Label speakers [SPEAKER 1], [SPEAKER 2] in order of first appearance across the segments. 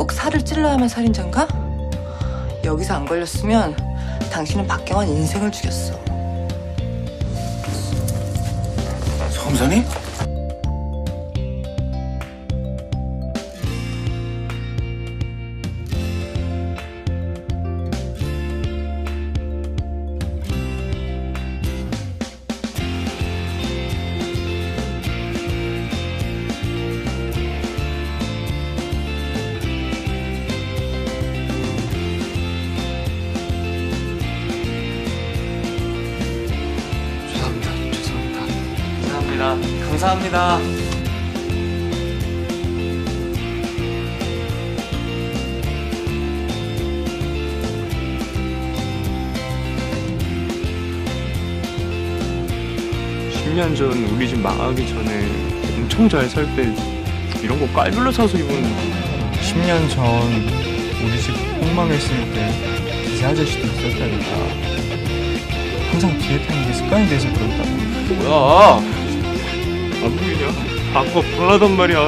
[SPEAKER 1] 꼭 살을 찔러야만 살인자인가? 여기서 안 걸렸으면 당신은 박경환 인생을 죽였어.
[SPEAKER 2] 검사님?
[SPEAKER 3] 감사합니다. 감사합니다.
[SPEAKER 4] 십년전 우리 집 망하기 전에 엄청 잘 살 때 이런 거 깔별로 사서 입은
[SPEAKER 5] 10년 전 우리 집 폭망했을 때 기사 아저씨도 있었다니까 항상 뒤에 타는 게 습관이 돼서 그런다고
[SPEAKER 4] 뭐야 안 보이냐? 아까 불나단 말이야.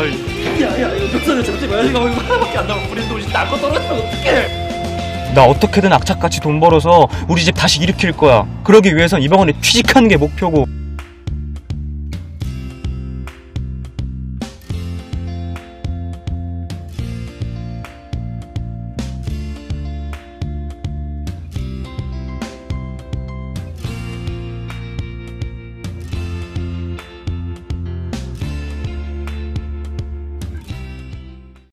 [SPEAKER 5] 나 어떻게든 악착같이 돈 벌어서 우리 집 다시 일으킬 거야. 그러기 위해선 이번 원에 취직하는 게 목표고